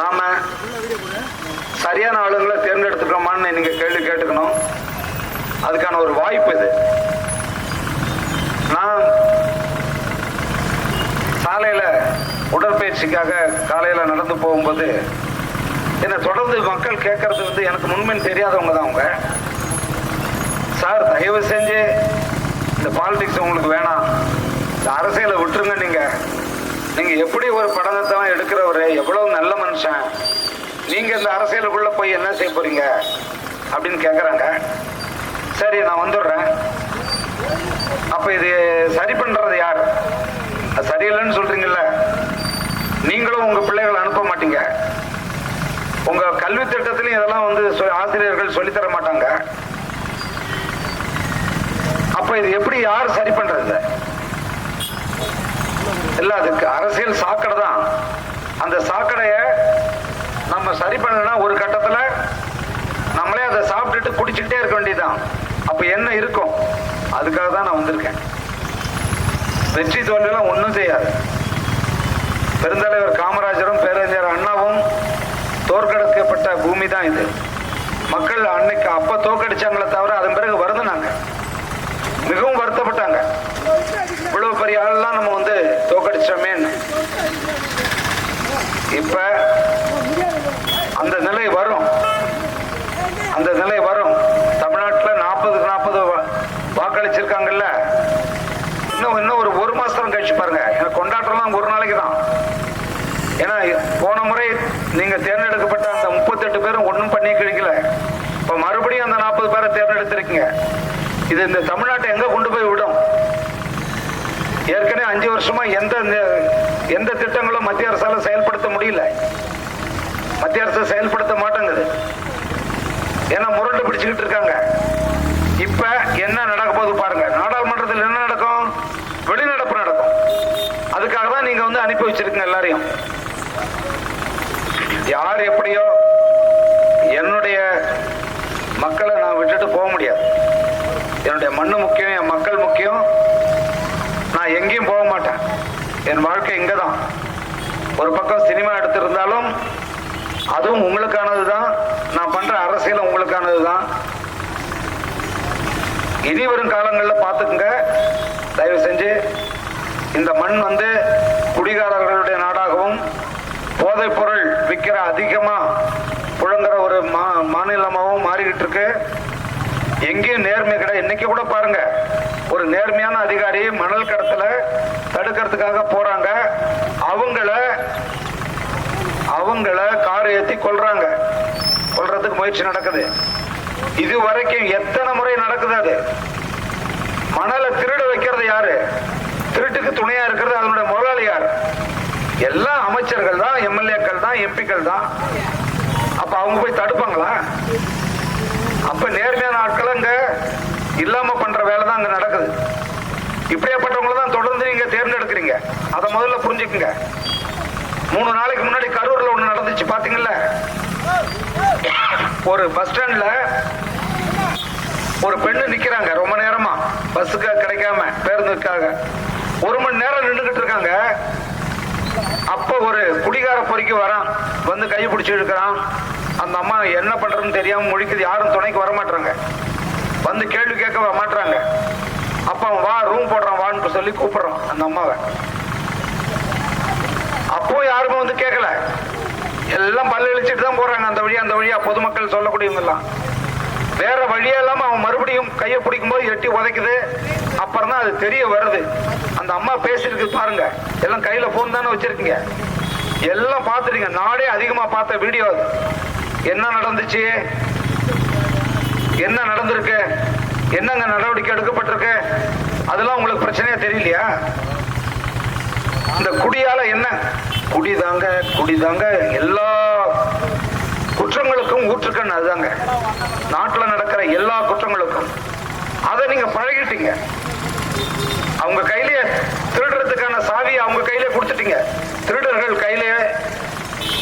நாம சரியான ஆளுங்களை தேர்ந்தெடுத்துக்கிறோமான்னு நீங்க கேள்வி கேட்டுக்கணும். அதுக்கான ஒரு வாய்ப்பு இது. நான் சாலையில உடற்பயிற்சிக்காக காலையில நடந்து போகும்போது என்னை தொடர்ந்து மக்கள் கேட்கறது வந்து எனக்கு முன்மின் தெரியாதவங்க தான் அவங்க. சார் தயவு செஞ்சு இந்த பாலிடிக்ஸ் உங்களுக்கு வேணாம். இந்த அரசியலை விட்டுருங்க நீங்கள் நீங்க எப்படி ஒரு படத்தெல்லாம் எடுக்கிறவரு? எவ்வளவு நல்ல மனுஷன். நீங்க இந்த அரசியலுக்குள்ள போய் என்ன செய்ய போறீங்க? அப்படின்னு கேட்குறாங்க சரி நான் வந்துடுறேன். அப்ப இது சரி பண்றது யார்? அது சரியில்லைன்னு சொல்றீங்கல்ல. நீங்களும் உங்க பிள்ளைகளை அனுப்ப மாட்டீங்க. உங்க கல்வி திட்டத்திலையும் இதெல்லாம் வந்து ஆசிரியர்கள் சொல்லித் தர மாட்டாங்க. அப்ப இது எப்படி யார் சரி பண்றது? இல்ல அதுக்கு அரசியல் சாக்கடை தான் அந்த சாக்கடைய நம்ம சரி பண்ணலன்னா ஒரு கட்டத்துல நம்மளே அதை சாப்பிட்டுட்டு குடிச்சுக்கிட்டே இருக்க வேண்டியதுதான். அப்ப என்ன இருக்கும்? அதுக்காக தான் நான் வந்திருக்கேன். வெற்றி தோல்வியெல்லாம் ஒன்றும் செய்யாது. பெருந்தலைவர் காமராஜரும் பேரறிஞர் அண்ணாவும் தோற்கடிக்கப்பட்ட பூமி தான் இது. மக்கள் அன்னைக்கு அப்ப தோற்கடிச்சாங்களே தவிர அதன் பிறகு வருதுனாங்க மிகவும் வருத்தப்பட்டாங்க. இவ்வளவு பெரிய ஆள்லாம் நம்ம வந்து தோக்கடிச்சோமேன்னு இப்ப அந்த நிலை வரும். அந்த நிலை வரும். தமிழ்நாட்டில் நாற்பதுக்கு நாற்பது வாக்களிச்சிருக்காங்கல்ல. இன்னும் இன்னும் ஒரு ஒரு மாசம் கழிச்சு பாருங்க. எனக்கு கொண்டாட்டம்லாம் ஒரு நாளைக்கு தான். ஏன்னா போன முறை நீங்க தேர்ந்தெடுக்கப்பட்ட அந்த முப்பத்தெட்டு பேரும் ஒன்றும் பண்ணி கிடைக்கல இப்ப மறுபடியும் அந்த நாற்பது பேரை தேர்ந்தெடுத்திருக்கீங்க. இது இந்த தமிழ்நாட்டை எங்க கொண்டு போய் விடும்? ஏற்கனவே அஞ்சு வருஷமா எந்த எந்த திட்டங்களும் மத்திய அரசால செயல்படுத்த முடியல. மத்திய அரசு செயல்படுத்த மாட்டேங்குது. ஏன்னா முரண்டு பிடிச்சுக்கிட்டு இருக்காங்க. இப்ப என்ன நடக்க போகுது பாருங்க. நாடாளுமன்றத்தில் என்ன நடக்கும்? வெளிநடப்பு நடக்கும். அதுக்காக தான் நீங்க வந்து அனுப்பி வச்சிருக்கீங்க எல்லாரையும். யார் எப்படியோ என்னுடைய மக்களை நான் விட்டுட்டு போக முடியாது. என்னுடைய மண்ணு முக்கியம் என் மக்கள் முக்கியம். நான் எங்கேயும் போக மாட்டேன். என் வாழ்க்கை இங்கே தான் ஒரு பக்கம் சினிமா எடுத்திருந்தாலும் அதுவும் உங்களுக்கானது தான் நான் பண்ணுற அரசியல் உங்களுக்கானது தான் இனி வரும் காலங்களில் பார்த்துக்குங்க. தயவு செஞ்சு இந்த மண் வந்து குடிகாரர்களுடைய நாடாகவும் போதைப் பொருள் விற்கிற அதிகமாக புழங்குற ஒரு மா மாநிலமாகவும் மாறிக்கிட்டு இருக்கு. எங்கேயும் நேர்மை கிடையாது. இன்னைக்கு கூட பாருங்க ஒரு நேர்மையான அதிகாரி மணல் கடத்தல தடுக்கிறதுக்காக போறாங்க. அவங்கள அவங்கள கார் ஏத்தி கொள்றாங்க கொள்றதுக்கு முயற்சி நடக்குது. இது வரைக்கும் எத்தனை முறை நடக்குது அது? மணலை திருட வைக்கிறது யாரு? திருட்டுக்கு துணையா இருக்கிறது அதனுடைய முதலாளி யார்? எல்லா அமைச்சர்கள் தான் எம்எல்ஏக்கள் தான் எம்பிக்கள் தான். அப்ப அவங்க போய் தடுப்பாங்களா? அப்ப நேர் இல்லாம பண்ற வேலை தான் அங்க நடக்குது. இப்படியாப்பட்டவங்கள தான் தொடர்ந்து நீங்க தேர்ந்தெடுக்கிறீங்க. அதை முதல்ல புரிஞ்சுக்குங்க. மூணு நாளைக்கு முன்னாடி கரூர்ல ஒண்ணு நடந்துச்சு பாத்தீங்கல்ல? ஒரு பஸ் ஸ்டாண்ட்ல ஒரு பெண்ணு நிக்கிறாங்க ரொம்ப நேரமா. பஸ்ஸுக்கு கிடைக்காம பேருந்துக்காக. ஒரு மணி நேரம் நின்றுகிட்டு இருக்காங்க. அப்ப ஒரு குடிகார பொறிக்கு வரான். வந்து கை பிடிச்சி இழுக்கிறான். அந்த அம்மா என்ன பண்றதுன்னு தெரியாம முழிக்குது. யாரும் துணைக்கு வர மாட்டாங்க வந்து கேள்வி கேட்க வர மாட்டாங்க அப்ப அவன் வா ரூம் போடுறான் வான்னு சொல்லி கூப்பிடுறான் அந்த அம்மாவை. அப்போ யாருமே வந்து கேட்கல. எல்லாம் பல்லு இழிச்சிட்டு தான் போறாங்க. அந்த வழியா அந்த வழியா பொதுமக்கள் சொல்லக்கூடியவங்கெல்லாம். வேற வழியே இல்லாம அவன் மறுபடியும் கையை பிடிக்கும் போது எட்டி உதைக்குது. அப்புறம் தான் அது தெரிய வருது. அந்த அம்மா பேசிருக்கு பாருங்க. எல்லாம் கையில போன் தானே வச்சிருக்கீங்க. எல்லாம் பார்த்துட்டீங்க. நாடே அதிகமா பார்த்த வீடியோ அது. என்ன நடந்துச்சு? என்ன நடந்திருக்கு? என்னங்க நடவடிக்கை எடுக்கப்பட்டிருக்கு? அதெல்லாம் உங்களுக்கு பிரச்சனையா தெரியலையா? இந்த குடியால என்ன? குடிதாங்க குடிதாங்க. எல்லா குற்றங்களுக்கும் ஊற்றுக்கண் அதுதாங்க. நாட்டில் நடக்கிற எல்லா குற்றங்களுக்கும். அதை நீங்க பழகிட்டீங்க. அவங்க கையிலேயே திருடுறதுக்கான சாவி அவங்க கையிலே கொடுத்துட்டீங்க. திருடர்கள் கையிலேயே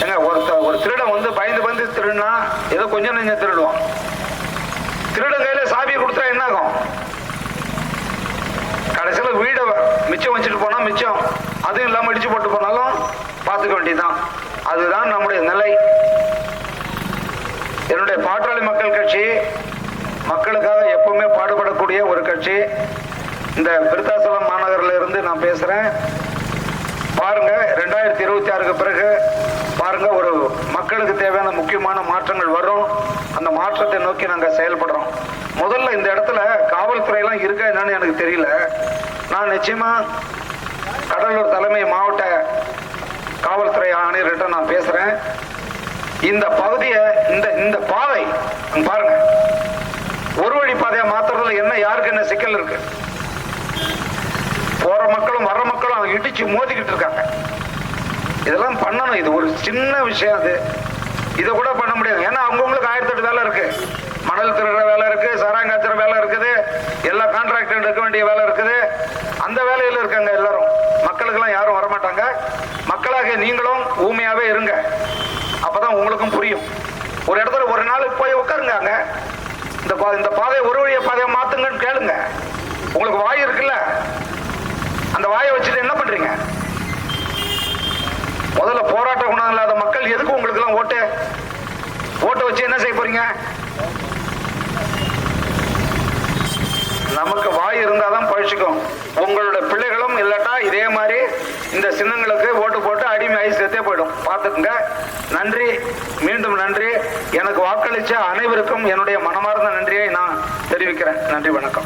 ஏங்க ஒருத்த ஒரு திருடன் வந்து பயந்து பயந்து திருடுனா ஏதோ கொஞ்சம் நெஞ்சம் திருடுவான். திருடன் கையில சாவியை கொடுத்தா என்ன ஆகும் கடைசியில் வீடை மிச்சம் வச்சுட்டு போனா மிச்சம். அதுவும் இல்லாமல் இடிச்சு போட்டு போனாலும் பார்த்துக்க வேண்டியதுதான். அதுதான் நம்முடைய நிலை. என்னுடைய பாட்டாளி மக்கள் கட்சி மக்களுக்காக எப்பவுமே பாடுபடக்கூடிய ஒரு கட்சி. இந்த விருத்தாசலம் மாநகரில் இருந்து நான் பேசுறேன். பாருங்க ரெண்டாயிரத்தி இருபத்தி ஆறுக்கு பிறகு பாருங்க ஒரு மக்களுக்கு தேவையான முக்கியமான மாற்றங்கள் வரும் அந்த மாற்றத்தை நோக்கி நாங்க செயல்படுறோம். முதல்ல இந்த இடத்துல காவல்துறையெல்லாம் இருக்கா என்னன்னு எனக்கு தெரியல. நான் நிச்சயமா கடலூர் தலைமை மாவட்ட காவல்துறை ஆணையர்கிட்ட நான் பேசுறேன். இந்த பகுதியை இந்த இந்த பாதை பாருங்க. ஒரு வழி பாதையை மாத்துறதுல என்ன யாருக்கு என்ன சிக்கல் இருக்கு? போற மக்களும் வர்ற மக்களும் அவங்க இடிச்சு மோதிக்கிட்டு இருக்காங்க. இதெல்லாம் பண்ணணும். இது ஒரு சின்ன விஷயம் அது. இதை கூட பண்ண முடியாது. ஏன்னா அவங்கவுங்களுக்கு ஆயிரத்தி எட்டு வேலை இருக்கு. மணல் திருடுற வேலை இருக்கு சாராங்காத்துற வேலை இருக்குது எல்லா கான்ட்ராக்டர் எடுக்க வேண்டிய வேலை இருக்குது. அந்த வேலையில் இருக்காங்க எல்லாரும். மக்களுக்கெல்லாம் யாரும் வரமாட்டாங்க. மக்களாக நீங்களும் ஊமையாகவே இருங்க. அப்போதான் உங்களுக்கும் புரியும். ஒரு இடத்துல ஒரு நாள் போய் உட்காருங்க. அங்கே இந்த பா- இந்த பாதை ஒரு வழிய பாதையை மாத்துங்கன்னு கேளுங்க. உங்களுக்கு வாய் இருக்குல்ல? அந்த வாயை வச்சுட்டு என்ன பண்றீங்க? முதல்ல போராட்ட குணம் இல்லாத மக்கள் எதுக்கு உங்களுக்கு எல்லாம் ஓட்டு? ஓட்டு வச்சு என்ன செய்ய போறீங்க? நமக்கு வாய் இருந்தாதான் பழிச்சுக்கும். உங்களோட பிள்ளைகளும் இல்லாட்டா இதே மாதிரி இந்த சின்னங்களுக்கு ஓட்டு போட்டு அடிமை ஆகி செத்தே போயிடும். பார்த்துக்குங்க. நன்றி. மீண்டும் நன்றி. எனக்கு வாக்களிச்ச அனைவருக்கும் என்னுடைய மனமார்ந்த நன்றியை நான் தெரிவிக்கிறேன். நன்றி வணக்கம்.